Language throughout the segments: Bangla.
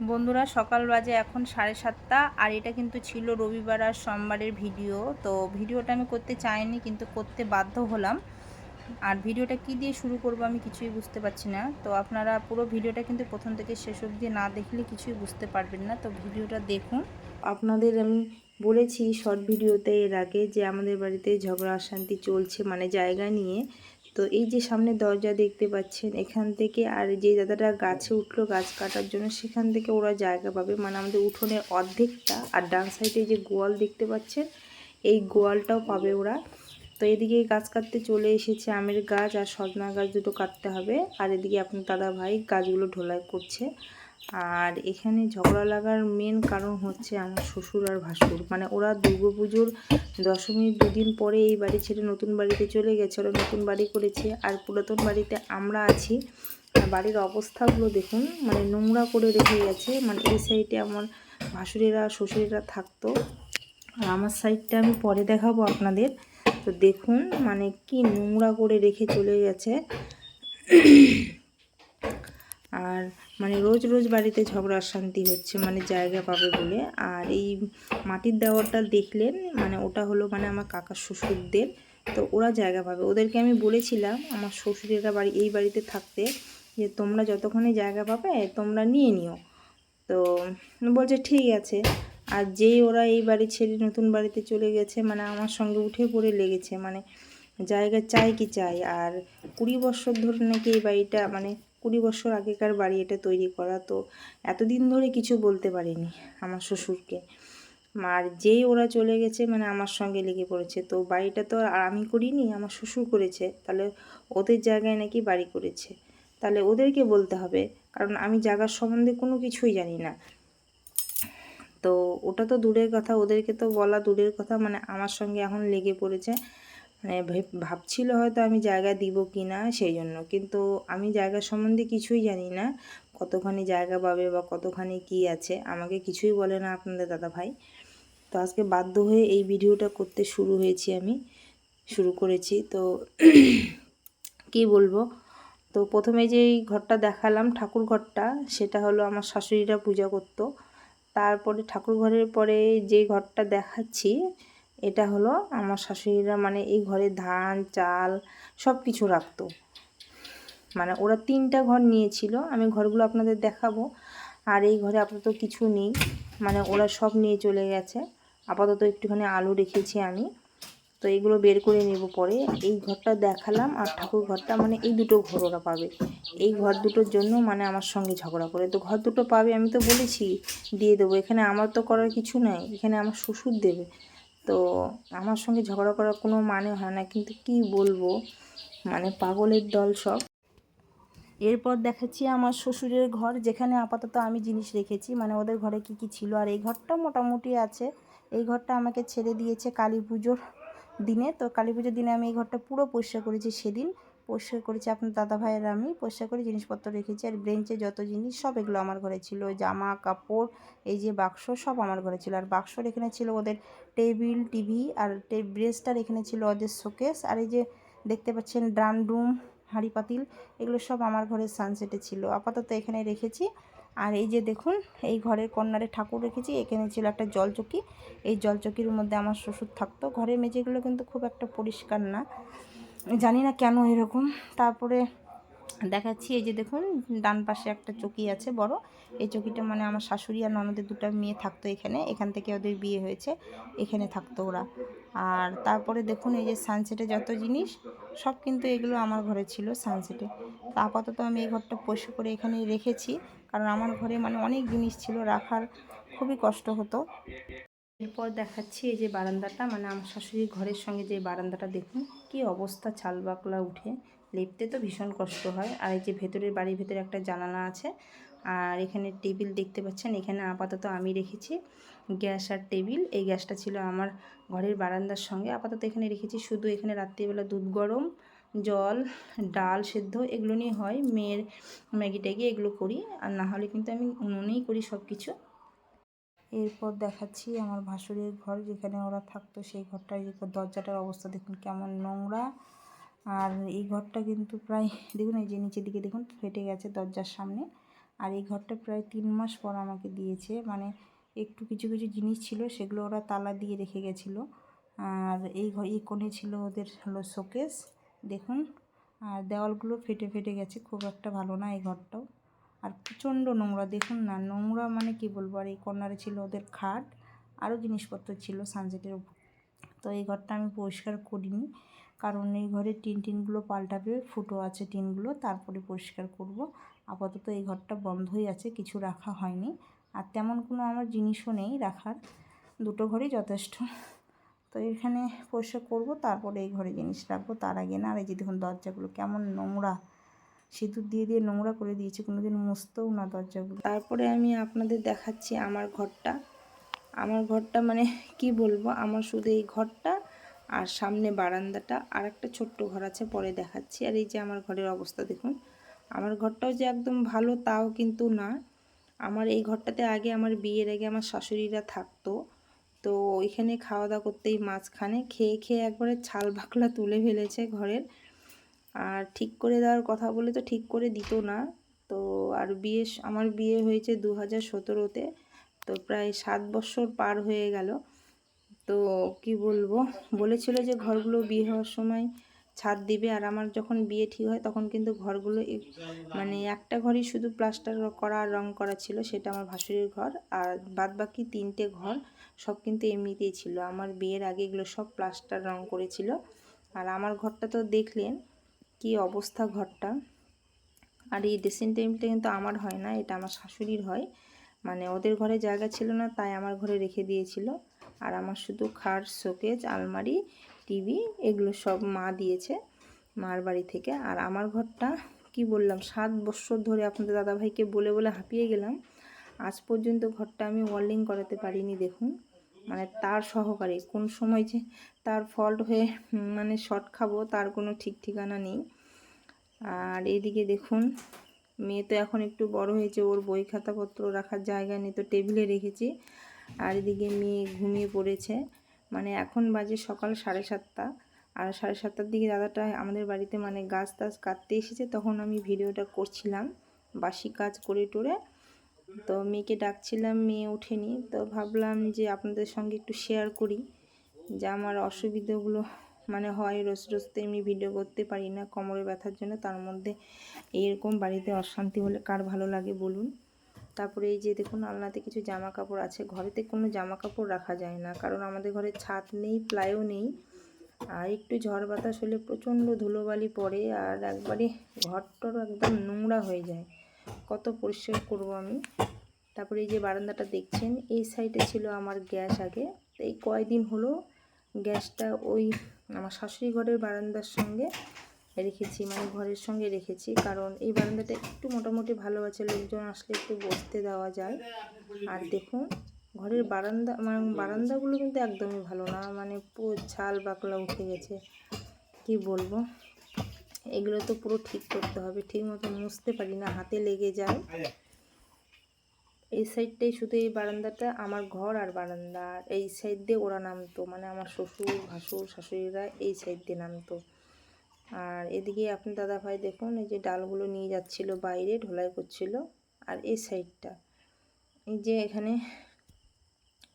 বন্ধুরা, সকাল বাজে এখন সাড়ে সাতটা, আর এটা কিন্তু ছিল রবিবার আর সোমবারের ভিডিও। তো ভিডিওটা আমি করতে চাইনি, কিন্তু করতে বাধ্য হলাম। আর ভিডিওটা কি দিয়ে শুরু করব আমি কিছুই বুঝতে পারছি না। তো আপনারা পুরো ভিডিওটা কিন্তু প্রথম থেকে শেষ অবধি না দেখলে কিছুই বুঝতে পারবেন না। তো ভিডিওটা দেখুন। আপনাদের আমি বলেছি শর্ট ভিডিওতে এর আগে যে আমাদের বাড়িতে ঝগড়া অশান্তি চলছে মানে জায়গা নিয়ে। তো এই যে সামনে দরজা দেখতে পাচ্ছেন, এখান থেকে আর যে দাদাটা গাছে উঠল গাছ কাটার জন্য, সেখান থেকে ওরা জায়গা পাবে। মানে আমাদের উঠোনের অর্ধেকটা আর ডান সাইডে যে গোয়াল দেখতে পাচ্ছেন, এই গোয়ালটাও পাবে ওরা। তো এদিকে গাছ কাটতে চলে এসেছে আমের গাছ আর সজনা গাছ দুটো কাটতে হবে। আর এদিকে আপনার দাদা ভাই গাছগুলো ঢোলাই করছে। আর এখানে ঝগড়া লাগার মেন কারণ হচ্ছে আমার শ্বশুর আর ভাসুর। মানে ওরা দুর্গাপুজোর দশমীর দুদিন পরে এই বাড়ি ছেড়ে নতুন বাড়িতে চলে গেছে, ওরা নতুন বাড়ি করেছে। আর পুরাতন বাড়িতে আমরা আছি। বাড়ির অবস্থাগুলো দেখুন মানে নোংরা করে রেখে গেছে। মানে এই সাইডে আমার ভাসুরেরা, শ্বশুরেরা থাকতো। আর আমার সাইডটা আমি পরে দেখাবো আপনাদের। তো দেখুন মানে কি নোংরা করে রেখে চলে গেছে। আর মানে রোজ রোজ বাড়িতে ঝগড়া শান্তি হচ্ছে মানে জায়গা পাবে বলে। আর এই মাটির দেওয়াটা দেখলেন মানে ওটা হলো মানে আমার কাকার শ্বশুরদের, তো ওরা জায়গা পাবে। ওদেরকে আমি বলেছিলাম আমার শ্বশুরেরা বাড়ি, এই বাড়িতে থাকতে যে তোমরা যতক্ষণে জায়গা পাবে তোমরা নিয়ে নিও। তো বলছে ঠিক আছে। আর যেই ওরা এই বাড়ি ছেড়ে নতুন বাড়িতে চলে গেছে মানে আমার সঙ্গে উঠে পড়ে লেগেছে মানে জায়গা চাই কি চাই। আর কুড়ি বছর ধরে নাকি এই বাড়িটা মানে কুড়ি বছর আগেকার বাড়ি এটা তৈরি করা, তো এতদিন ধরে কিছু বলতে পারিনি আমার শ্বশুরকে। আর যেই ওরা চলে গেছে মানে আমার সঙ্গে লেগে পড়েছে, তো বাড়িটা তো আর আমি করিনি, আমার শ্বশুর করেছে, তাহলে ওদের জায়গায় নাকি বাড়ি করেছে। তাহলে ওদেরকে বলতে হবে, কারণ আমি জায়গার সম্বন্ধে কোনো কিছুই জানি না। তো ওটা তো দূরের কথা, ওদেরকে তো বলা দূরের কথা মানে আমার সঙ্গে এখন লেগে পড়েছে। মানে ভাবছিল হয়তো আমি জায়গা দিব কি না সেই জন্য। কিন্তু আমি জায়গা সম্বন্ধে কিছুই জানি না, কতখানি জায়গা পাবে বা কতখানি কি আছে। আমাকে কিছুই বলে না আপনাদের দাদা ভাই তো আজকে বাধ্য হয়ে এই ভিডিওটা করতে শুরু হয়েছি আমি, শুরু করেছি। তো কি বলব? তো প্রথমে যে ঘরটা দেখালাম, ঠাকুর ঘরটা, সেটা হলো আমার শাশুড়িরা পূজা করতো। তারপরে ঠাকুর ঘরের পরে যে ঘরটা দেখাচ্ছি এটা হলো আমার শাশুড়িরা মানে এই ঘরে ধান, চাল সব কিছু রাখতো। মানে ওরা তিনটা ঘর নিয়েছিল, আমি ঘরগুলো আপনাদের দেখাবো। আর এই ঘরে আপাতত কিছু নেই মানে ওরা সব নিয়ে চলে গেছে। আপাতত একটুখানি আলু রেখেছি আমি, তো এগুলো বের করে নেব পরে। এই ঘরটা দেখালাম আর ঠাকুর ঘরটা মানে এই দুটো ঘর ওরা পাবে। এই ঘর দুটোর জন্য মানে আমার সঙ্গে ঝগড়া করে। তো ঘর দুটো পাবে আমি তো বলেছি, দিয়ে দেবো। এখানে আমার তো করার কিছু নাই, এখানে আমার শ্বশুর দেবে। তো আমার সঙ্গে ঝগড়া করার কোনো মানে হয় না, কিন্তু কি বলব? মানে পাগলের দল সব। এরপর দেখাচ্ছি আমার শ্বশুরের ঘর, যেখানে আপাতত আমি জিনিস রেখেছি। মানে ওদের ঘরে কি কি ছিল? আর এই ঘরটা মোটামুটি আছে। এই ঘরটা আমাকে ছেড়ে দিয়েছে কালী পুজোর দিনে। তো কালী পুজোর দিনে আমি এই ঘরটা পুরো পরিষ্কার করেছি সেদিন। পরিষ্কার করেছি আপনার দাদা ভাইয়ের আমি পরিষ্কার করে জিনিসপত্র রেখেছি আর ব্রেঞ্চে যত জিনিস সব এগুলো আমার ঘরে ছিল। জামা, কাপড়, এই যে বাক্স সব আমার ঘরে ছিল। আর বাক্সর এখানে ছিল ওদের টেবিল, টিভি আর ব্রেসটার এখানে ছিল ওদের শোকেস। আর এই যে দেখতে পাচ্ছেন ড্রান রুম হাঁড়ি পাতিল, এগুলো সব আমার ঘরের সানসেটে ছিল। আপাতত এখানে রেখেছি। আর এই যে দেখুন, এই ঘরের কর্নারে ঠাকুর রেখেছি। এখানে ছিল একটা জলচকি। এই জলচকির মধ্যে আমার শ্বশুর থাকতো। ঘরের মেঝেগুলো কিন্তু খুব একটা পরিষ্কার না। জানি না কেন এরকম। তারপরে দেখাচ্ছি, এই যে দেখুন, ডান পাশে একটা চকি আছে বড়। এই চকিটা মানে আমার শাশুড়ি আর ননদের দুটো মেয়ে থাকতো এখানে। এখান থেকে ওদের বিয়ে হয়েছে, এখানে থাকতো ওরা। আর তারপরে দেখুন, এই যে সানসেটে যত জিনিস, সব কিন্তু এগুলো আমার ঘরে ছিল সানসেটে তো আপাতত আমি এই ঘরটা পরিষ্কার করে এখানে রেখেছি। কারণ আমার ঘরে মানে অনেক জিনিস ছিল, রাখার খুবই কষ্ট হতো। এরপর দেখাচ্ছি এই যে বারান্দাটা। মানে আমার শাশুড়ির ঘরের সঙ্গে যে বারান্দাটা, দেখুন কি অবস্থা চাল বাকলা উঠে। লেপতে তো ভীষণ কষ্ট হয়। আর এই যে ভেতরের বাড়ির ভেতরে একটা জানালা আছে। আর এখানে টেবিল দেখতে পাচ্ছেন। এখানে আপাতত আমি রেখেছি গ্যাস আর টেবিল। এই গ্যাসটা ছিল আমার ঘরের বারান্দার সঙ্গে। আপাতত এখানে রেখেছি শুধু এখানে রাত্রিবেলা দুধ গরম, জল, ডাল সেদ্ধ, এগুলো নিয়ে হয়। মেয়ের ম্যাগি ট্যাগি এগুলো করি। আর না হলে কিন্তু আমি উনুনেই করি সব কিছু এরপর দেখাচ্ছি আমার ভাসুরের ঘর, যেখানে ওরা থাকতো। সেই ঘরটার দরজাটার অবস্থা দেখুন, কেমন নোংরা। আর এই ঘরটা কিন্তু প্রায়, দেখুন এই যে নিচের দিকে দেখুন, ফেটে গেছে দরজার সামনে। আর এই ঘরটা প্রায় তিন মাস পর আমাকে দিয়েছে। মানে একটু কিছু কিছু জিনিস ছিল, সেগুলো ওরা তালা দিয়ে রেখে গেছিল। আর এই এই কোণে ছিল ওদের হলো শোকেস, দেখুন। আর দেওয়ালগুলো ফেটে ফেটে গেছে, খুব একটা ভালো না এই ঘরটাও। আর প্রচণ্ড নোংরা, দেখুন না, নোংরা মানে কি বলব? আর এই কর্নারে ছিল ওদের খাট, আরও জিনিসপত্র ছিল সানসেটের উপর তো এই ঘরটা আমি পরিষ্কার করিনি, কারণ এই ঘরের টিন টিনগুলো পাল্টাবে, ফুটো আছে টিনগুলো, তারপরে পরিষ্কার করব। আপাতত এই ঘরটা বন্ধই আছে, কিছু রাখা হয়নি। আর তেমন কোনো আমার জিনিসও নেই রাখার, দুটো ঘরই যথেষ্ট। তো এখানে পরিষ্কার করব, তারপরে এই ঘরে জিনিস রাখব, তার আগে না, আর এই যে দেখুন দরজাগুলো কেমন নোংরা। সিঁদুর দিয়ে দিয়ে নোংরা করে দিয়েছে, কোনোদিন মুছতেও না দরজাগুলো। তারপরে আমি আপনাদের দেখাচ্ছি আমার ঘরটা। আমার ঘরটা মানে কি বলব? আমার শুধু এই ঘরটা আর সামনে বারান্দাটা। আর একটা ছোট্ট ঘর আছে, পরে দেখাচ্ছি। আর এই যে আমার ঘরের অবস্থা দেখুন। আমার ঘরটাও যে একদম ভালো তাও কিন্তু না। আমার এই ঘরটাতে আগে আমার বিয়ের আগে আমার শাশুড়িরা থাকতো। তো ওইখানে খাওয়া দাওয়া করতেই মাঝখানে খেয়ে খেয়ে একবারে ছাল বাকলা তুলে ফেলেছে ঘরের। আর ঠিক করে দেওয়ার কথা বলে তো ঠিক করে দিত না। তো আর বিয়ে আমার বিয়ে হয়েছে দু হাজার সতেরোতে, তো প্রায় সাত বছর পার হয়ে গেল। তো কি বলব, বলেছিল যে ঘরগুলো বিয়ে হওয়ার সময় ছাদ দিবে, আর আমার যখন বিয়ে ঠিক হয় তখন কিন্তু ঘরগুলো মানে একটা ঘরই শুধু প্লাস্টার করা আর রং করা ছিল, সেটা আমার ভাসুরের ঘর। আর বাদ বাকি তিনটে ঘর সব কিন্তু এমনিতেই ছিল। আমার বিয়ের আগে এগুলো সব প্লাস্টার রং করেছিল। আর আমার ঘরটা তো দেখলেন কি অবস্থা ঘরটা? আর এই ড্রেসিং টেবিলটা কিন্তু আমার হয় না, এটা আমার শাশুড়ির হয়। মানে ওদের ঘরে জায়গা ছিল না, তাই আমার ঘরে রেখে দিয়েছিল। আর আমার শুধু খাট, শোকেজ, আলমারি, টিভি, এগুলো সব মা দিয়েছে, মার বাড়ি থেকে। আর আমার ঘরটা, কি বললাম, সাত বছর ধরে আপনাদের দাদাভাইকে বলে বলে হাঁপিয়ে গেলাম। আজ পর্যন্ত ঘরটা আমি ওয়ার্লিং করাতে পারিনি, দেখুন। মানে তার সহকারে, কোন সময় যে তার ফল্ট হয়ে মানে শর্ট খাব, তার কোনো ঠিক ঠিকানা নেই। আর এদিকে দেখুন, মেয়ে তো এখন একটু বড় হয়েছে, ওর বই খাতাপত্র রাখার জায়গা নেই, তো টেবিলে রেখেছি। আর এদিকে মেয়ে ঘুমিয়ে পড়েছে মানে এখন বাজে সকাল সাড়ে সাতটা। আর সাড়ে সাতটার দিকে দাদাটা আমাদের বাড়িতে মানে গাছ টাছ কাটতে এসেছে, তখন আমি ভিডিওটা করছিলাম, বাসি কাজ করে টোরে। তো মেয়েকে ডাকছিলাম, মেয়ে ওঠেনি। তো ভাবলাম যে আপনাদের সঙ্গে একটু শেয়ার করি, যে আমার অসুবিধাগুলো মানে হয় রোজ রোজ তো এমনি ভিডিও করতে পারি না, কোমরে ব্যথার জন্য। তার মধ্যে এইরকম বাড়িতে অশান্তি হলে কার ভালো লাগে বলুন? তারপরে এই যে দেখুন, আলনাতে কিছু জামা কাপড় আছে। ঘরেতে কোনো জামা কাপড় রাখা যায় না, কারণ আমাদের ঘরে ছাদ নেই, প্লাইও নেই। আর একটু ঝড় বাতাস হলে প্রচণ্ড ধুলোবালি পড়ে, আর একবারে ঘরটর একদম নোংরা হয়ে যায়। কত পরিষ্কার করব আমি। তারপরে এই যে বারান্দাটা দেখছেন, এই সাইডে ছিল আমার গ্যাস আগে। এই কয়দিন হলো গ্যাসটা ওই আমার শাশুড়ি ঘরের বারান্দার সঙ্গে রেখেছি মানে ঘরের সঙ্গে রেখেছি। কারণ এই বারান্দাটা একটু মোটামুটি ভালো আছে, লোকজন আসলে একটু বসতে দেওয়া যায়। আর দেখুন, ঘরের বারান্দা মানে বারান্দাগুলো কিন্তু একদমই ভালো না। মানে পুরো ছাল বাকলা উঠে গেছে। কি বলব? এগুলো তো পুরো ঠিক করতে হবে। ঠিক মতো মুছতে পারি না হাতে লেগে যায়। এই সাইডটাই শুধু এই বারান্দাটা আমার ঘর আর বারান্দা। আর এই সাইড দিয়ে ওরা নামতো মানে আমার শ্বশুর ভাসুর শাশুড়িরা এই সাইড দিয়ে নামতো। আর এদিকে আপনি দাদা ভাই দেখুন এই যে ডালগুলো নিয়ে যাচ্ছিল বাইরে ঢোলাই করছিল। আর এই সাইডটা এই যে এখানে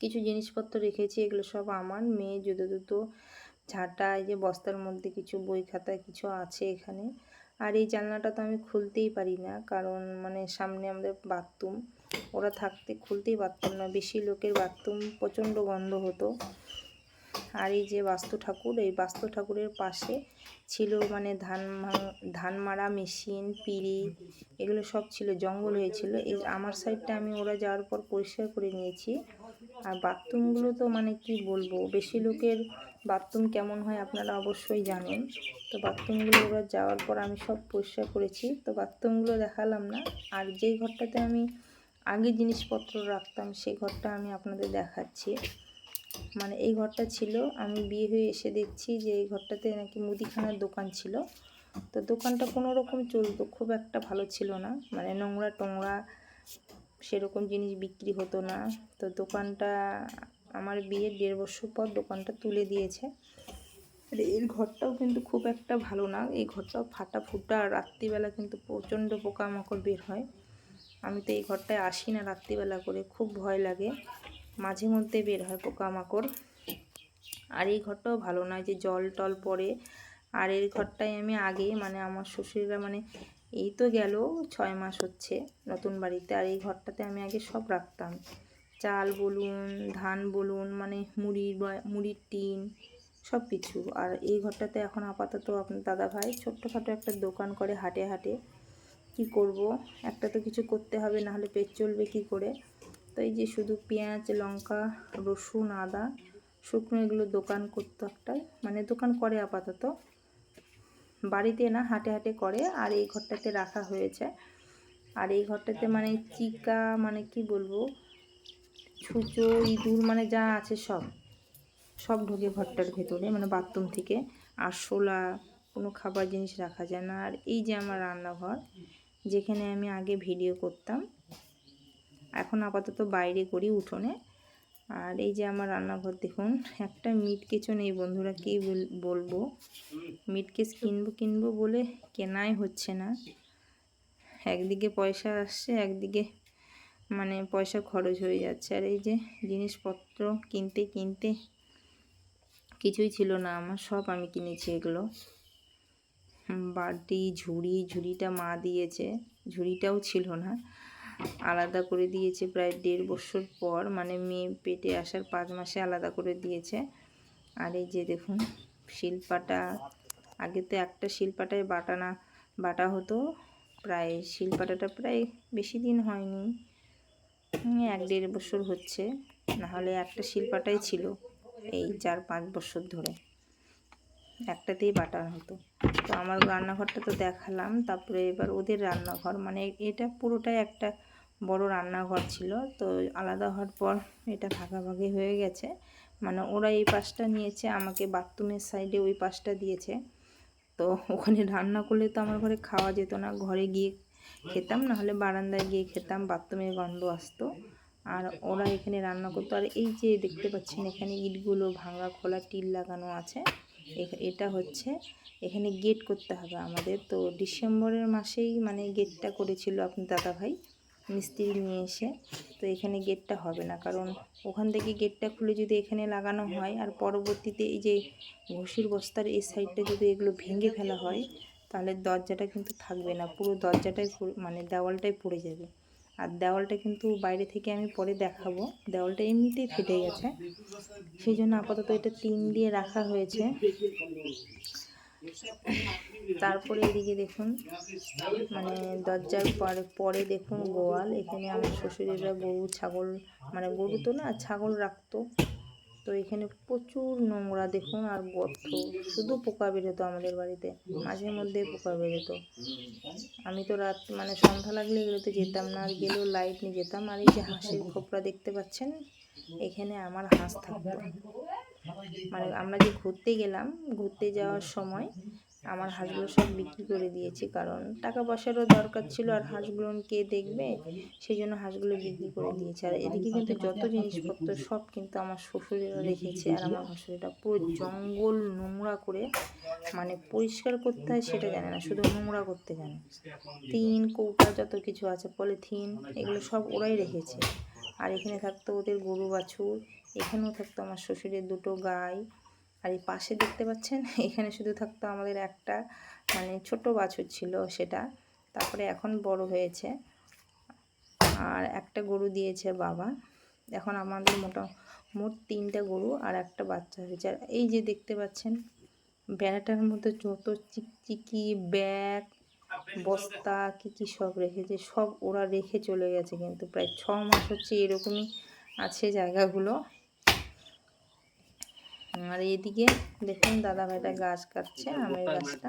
কিছু জিনিসপত্র রেখেছি এগুলো সব আমার। মেয়ে জুতো দুটো ঝাঁটা, এই যে বস্তার মধ্যে কিছু বই খাতা কিছু আছে এখানে। আর এই জানলাটা তো আমি খুলতেই পারি না, কারণ মানে সামনে আমাদের বাথরুম। ওরা থাকতে খুলতেই পারতাম না, বেশি লোকের বাথরুম প্রচণ্ড গন্ধ হতো। আর এই যে বাস্তু ঠাকুর, এই বাস্তু ঠাকুরের পাশে ছিল মানে ধান ধান মারা মেশিন, পিড়ি, এগুলো সব ছিল, জঙ্গল হয়েছিল। এই আমার সাইডটা আমি ওরা যাওয়ার পর পরিষ্কার করে নিয়েছি। আর বাথরুমগুলো তো মানে কি বলব, বেশি লোকের বাথরুম কেমন হয় আপনারা অবশ্যই জানেন। তো বাথরুমগুলো ওরা যাওয়ার পর আমি সব পরিষ্কার করেছি। তো বাথরুমগুলো দেখালাম না। আর যেই ঘরটাতে আমি আগে জিনিসপত্র রাখতাম, সেই ঘরটা আমি আপনাদের দেখাচ্ছি। মানে এই ঘরটা ছিল, আমি বিয়ে হয়ে এসে দেখছি যে এই ঘরটাতে নাকি মুদিখানার দোকান ছিল। তো দোকানটা কোনো রকম চলতো, খুব একটা ভালো ছিল না। মানে নোংরা টোংরা সেরকম জিনিস বিক্রি হতো না। তো দোকানটা আমার বিয়ের দেড় বছর পর দোকানটা তুলে দিয়েছে। আর এর ঘরটাও কিন্তু খুব একটা ভালো না। এই ঘরটাও ফাটা ফুটা, আর রাত্রিবেলা কিন্তু প্রচণ্ড পোকামাকড় বের হয়। আমি তো এই ঘরটায় আসি না রাত্রিবেলা করে, খুব ভয় লাগে। মাঝে মধ্যে বের হয় পোকামাকড়। আর এই ঘরটাও ভালো নয় যে জল টল পড়ে। আর এই ঘরটায় আমি আগে মানে আমার শ্বশুররা মানে এই তো গেল ছয় মাস হচ্ছে নতুন বাড়িতে, আর এই ঘরটাতে আমি আগে সব রাখতাম। চাল বলুন, ধান বলুন মানে মুড়ির মুড়ির টিন সব কিছু আর এই ঘরটাতে এখন আপাতত আপনার দাদা ভাই ছোট্টখাটো একটা দোকান করে হাটে হাটে। কি করব? একটা তো কিছু করতে হবে, নাহলে পেট চলবে কি করে? তো এই যে শুধু পেঁয়াজ, লঙ্কা, রসুন, আদা, শুকনো এগুলো দোকান করতো একটা মানে দোকান করে আপাতত। বাড়িতে না, হাটে হাটে করে, আর এই ঘরটাতে রাখা হয়েছে। আর এই ঘরটাতে মানে চিকা মানে কি বলব? ছুঁচো ইঁদুর মানে যা আছে সব সব ঢোকে ঘরটার ভেতরে মানে বাথরুম থেকে। আরশোলা কোনো খাবার জিনিস রাখা যায় না। আর এই যে আমার রান্নাঘর, যেখানে আমি আগে ভিডিও করতাম, এখন আপাতত বাইরে করি উঠোনে। আর এই যে আমার রান্নাঘর, দেখুন, একটা মিট কেচও নেই বন্ধুরা, কী বল- বলব? মিট কেস কিনবো কিনবো বলে কেনাই হচ্ছে না। একদিকে পয়সা আসছে, একদিকে মানে পয়সা খরচ হয়ে যাচ্ছে। আর এই যে জিনিসপত্র কিনতে কিনতে কিছুই ছিল না। আমার সব আমি কিনেছি এগুলো। বালতি, ঝুড়ি, ঝুড়িটা মা দিয়েছে। ঝুড়িটাও ছিল না। আলাদা করে দিয়েছে প্রায় দেড় বছর পর। মানে মেয়ে পেটে আসার পাঁচ মাসে আলাদা করে দিয়েছে। আর এই যে দেখুন, শিলপাটা, আগে তো একটা শিলপাটায় বাটা না, বাটা হতো। প্রায় শিলপাটাটা প্রায় বেশি দিন হয়নি। এক দেড় বছর হচ্ছে, নাহলে একটা শিল্পাটাই ছিল এই চার পাঁচ বছর ধরে। একটাতেই বাটা হতো। তো আমার রান্নাঘরটা তো দেখালাম, তারপরে এবার ওদের রান্নাঘর মানে এটা পুরোটাই একটা বড় রান্নাঘর ছিল, তো আলাদা হওয়ার পর এটা ভাগাভাগি হয়ে গেছে। মানে ওরা এই পাশটা নিয়েছে, আমাকে বাথরুমের সাইডে ওই পাশটা দিয়েছে। তো ওখানে রান্না করলে তো আমার ঘরে খাওয়া যেত না, ঘরে গিয়ে খেতাম, নাহলে বারান্দায় গিয়ে খেতাম, বাথরুমের গন্ধ আসতো। আর ওরা এখানে রান্না করতো। আর এই যে দেখতে পাচ্ছেন, এখানে ইটগুলো ভাঙা, খোলা টিল লাগানো আছে। এটা হচ্ছে, এখানে গেট করতে হবে আমাদের। তো ডিসেম্বরের মাসেই মানে গেটটা করেছিল আপনার দাদা ভাই, মিস্ত্রি নিয়ে এসে। তো এখানে গেটটা হবে না, কারণ ওখান থেকে গেটটা খুলে যদি এখানে লাগানো হয়, আর পরবর্তীতে এই যে ঘষির বস্তার এই সাইডটা যদি এগুলো ভেঙে ফেলা হয় তাহলে দরজাটা কিন্তু থাকবে না, পুরো দরজাটাই মানে দেওয়ালটাই পড়ে যাবে। আর দেওয়ালটা কিন্তু বাইরে থেকে আমি পরে দেখাবো। দেওয়ালটা এমনিতেই ফেটে গেছে। সেই জন্য আপাতত এটা টিন দিয়ে রাখা হয়েছে। তারপরে এদিকে দেখুন মানে দরজার পরে পরে দেখুন গোয়াল। এখানে আমার শ্বশুরেরা গরু, ছাগল মানে গরু তো না, ছাগল রাখতো। তো এখানে প্রচুর নোংরা দেখুন আর গর্ত। শুধু পোকা বেরোতো আমাদের বাড়িতে, মাঝে মধ্যে পোকা বেরোতো। আমি তো রাত মানে সন্ধ্যা লাগলে এগুলোতে যেতাম না, আর গেলেও লাইট নিয়ে যেতাম। আর এই যে হাঁসের খোপরা দেখতে পাচ্ছেন, এখানে আমার হাঁস থাকতো। মানে আমরা যে ঘুরতে গেলাম, ঘুরতে যাওয়ার সময় আমার হাঁসগুলো সব বিক্রি করে দিয়েছি কারণ টাকা পয়সারও দরকার ছিল আর হাঁসগুলো কে দেখবে সেই জন্য হাঁসগুলো বিক্রি করে দিয়েছে। আর এদিকে কিন্তু যত জিনিসপত্র সব কিন্তু আমার শ্বশুরেরা রেখেছে আর আমার শাশুড়িটা পুরো জঙ্গল নোংরা করে মানে পরিষ্কার করতে হয় সেটা জানে না শুধু নোংরা করতে জানে। তিন কৌটা যত কিছু আছে পলিথিন এগুলো সব ওরাই রেখেছে। আর এখানে থাকতো ওদের গরু বাছুর এখানেও থাকতো আমার শ্বশুরের দুটো গাই আর এই পাশে দেখতে পাচ্ছেন, এখানে শুধু থাকতো আমাদের একটা মানে ছোট বাছুর ছিল সেটা। তারপরে এখন বড় হয়েছে। আর একটা গরু দিয়েছে বাবা। এখন আমাদের মোটা, মোট তিনটা গরু আর একটা বাচ্চা হয়েছে। আর এই যে দেখতে পাচ্ছেন, বেড়াটার মধ্যে যত চিকচিকি, ব্যাগ, বস্তা, কী কী সব রেখেছে, সব ওরা রেখে চলে গেছে কিন্তু। প্রায় ছ মাস হচ্ছে এরকমই আছে জায়গাগুলো। আর এদিকে দেখুন দাদা ভাইটা গাছ কাটছে, আমের গাছটা।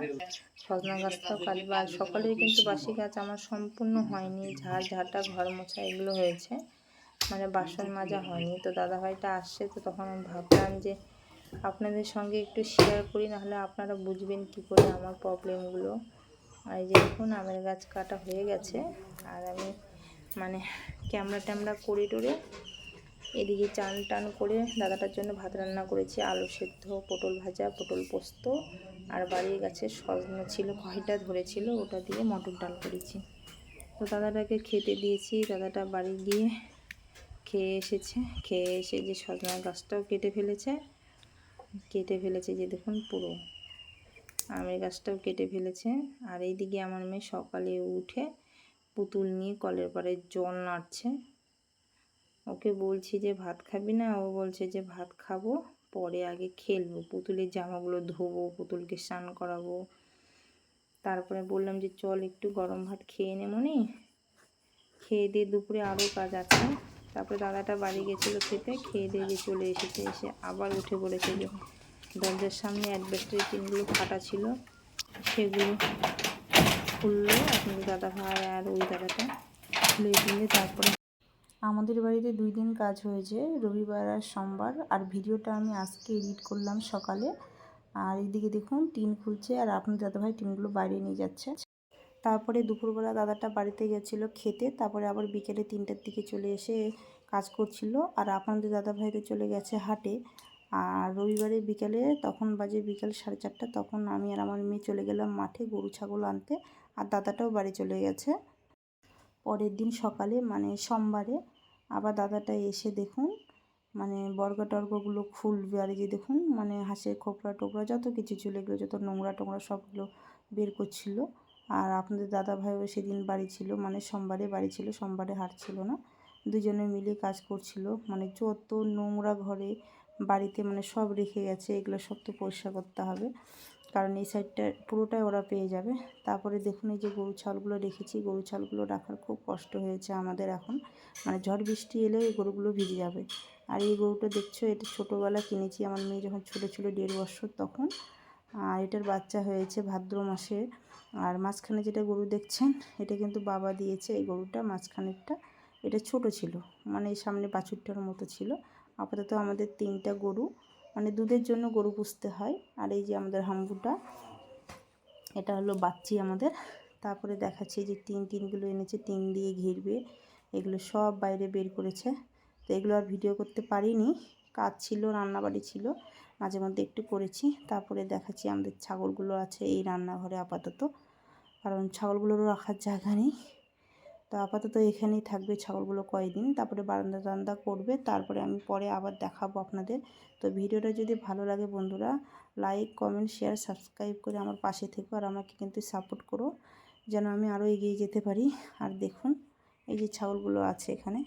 সজনা গাছটাও কাটবে। আর সকালের কিন্তু বাসি গাছ আমার সম্পূর্ণ হয়নি। ঝাড়, ঝাঁটা, ঘর মোছা এগুলো হয়েছে। মানে বাসন মাজা হয়নি। তো দাদা ভাইটা আসছে তো তখন আমি ভাবলাম যে আপনাদের সঙ্গে একটু শেয়ার করি, নাহলে আপনারা বুঝবেন কি করে আমার প্রবলেমগুলো আর এই যে দেখুন আমের গাছ কাটা হয়ে গেছে। আর আমি মানে ক্যামেরা ট্যামরা করে টোরে এদিকে চান টান করে দাদাটার জন্য ভাত রান্না করেছি, আলু সেদ্ধ, পটল ভাজা, পটল পোস্ত আর বাড়ির গাছে সজনা ছিল, কয়টা ধরেছিল, ওটা দিয়ে মটর ডাল করেছি। তো দাদাটাকে খেতে দিয়েছি, দাদাটা বাড়ি গিয়ে খেয়ে এসেছে, খেয়ে এসে যে সজনা গাছটাও কেটে ফেলেছে কেটে ফেলেছে যে দেখুন পুরো আমের গাছটাও কেটে ফেলেছে। আর এইদিকে আমার মেয়ে সকালে উঠে পুতুল নিয়ে কলের পাড়ে জল নাড়ছে ওকে বলছি যে, ভাত খাবি না? ও বলছে যে, ভাত খাব, পরে আগে খেলব। পুতুলের জামাগুলো ধোবো, পুতুলকে স্নান করাবো। তারপরে বললাম যে, চল একটু গরম ভাত খেয়ে নে মনে। খেয়ে দিয়ে দুপুরে আরও কাজ আছে। তারপরে দাদাটা বাড়ি গেছিল খেতে, খেয়ে দিয়ে যে চলে এসেছে। এসে আবার উঠে পড়েছে যে, দরজার সামনে অ্যাডভেস্টারের টিনগুলো ফাটা ছিল। সেগুলো খুললো। আপনাদের দাদা ভাই আর ওই দাদাটা খুলে দিলে তারপরে আমাদের বাড়িতে দুই দিন কাজ হয়েছে, রবিবার আর সোমবার। আর ভিডিওটা আমি আজকে এডিট করলাম সকালে। আর এদিকে দেখুন, টিন খুলছে আর আপনার দাদাভাই টিনগুলো বাইরে নিয়ে যাচ্ছে। তারপরে দুপুরবেলা দাদাটা বাড়িতে গেছিল খেতে, তারপরে আবার বিকেলে তিনটার দিকে চলে এসে কাজ করছিল। আর আপনাদের দাদাভাই তো চলে গেছে হাটে। আর রবিবারে বিকেলে, তখন বাজে বিকেল সাড়ে চারটা, তখন আমি আর আমার মেয়ে চলে গেলাম মাঠে গরু, ছাগল আনতে। আর দাদাটাও বাড়ি চলে গেছে। পরের দিন সকালে মানে সোমবারে, আবার দাদাটা এসে দেখুন মানে বর্গা টর্গগুলো খুলবে আর যে দেখুন মানে হাঁসের খোপড়া টোপড়া যত কিছু ছিল এগুলো, যত নোংরা টোংরা সবগুলো বের করছিল। আর আপনাদের দাদা ভাইও সেদিন বাড়ি ছিল মানে সোমবারে বাড়ি ছিল, সোমবারে হাট ছিল না। দুজনে মিলে কাজ করছিল মানে যত নোংরা ঘরে বাড়িতে মানে সব রেখে গেছে, এগুলো সব তো পরিষ্কার করতে হবে। কারণ এই সাইডটা পুরোটাই ওরা পেয়ে যাবে। তারপরে দেখুন এই যে গরু ছালগুলো রেখেছি গরু ছালগুলো রাখার খুব কষ্ট হয়েছে আমাদের এখন। মানে ঝড় বৃষ্টি এলে এই গরুগুলো ভিজে যাবে। আর এই গরুটা দেখছ, এটা ছোটোবেলা কিনেছি আমার মেয়ে যখন ছোটো ছিল দেড় বছর তখন। আর এটার বাচ্চা হয়েছে ভাদ্র মাসে। আর মাঝখানে যেটা গরু দেখছেন, এটা কিন্তু বাবা দিয়েছে এই গরুটা, মাঝখানেরটা। এটা ছোট ছিল মানে সামনে বাছুরটার মতো ছিল। আপাতত আমাদের তিনটা গরু মানে দুধের জন্য গরু পুষতে হয়। আর এই যে আমাদের হাম্বুটা, এটা হলো বাচ্চি আমাদের। তারপরে দেখাচ্ছি যে টিন, টিনগুলো এনেছে, টিন দিয়ে ঘিরবে। এগুলো সব বাইরে বের করেছে। তো এগুলো আর ভিডিও করতে পারিনি। কাজ ছিল, রান্নাবাড়ি ছিল, মাঝে মধ্যে একটু করেছি। তারপরে দেখাচ্ছি আমাদের ছাগলগুলো আছে এই রান্নাঘরে আপাতত। কারণ ছাগলগুলোরও রাখার জায়গা নেই। তো আপাতত এখানেই থাকবে ছাগলগুলো কয়েকদিন, তারপরে বারান্দা টান্দা করবে, তারপরে আমি পরে আবার দেখাবো আপনাদের। তো ভিডিওটা যদি ভালো লাগে বন্ধুরা লাইক কমেন্ট শেয়ার সাবস্ক্রাইব করে আমার পাশে থেকো আর আমাকে কিন্তু সাপোর্ট করো, যেন আমি আরও এগিয়ে যেতে পারি। আর দেখুন, এই যে ছাগলগুলো আছে এখানে।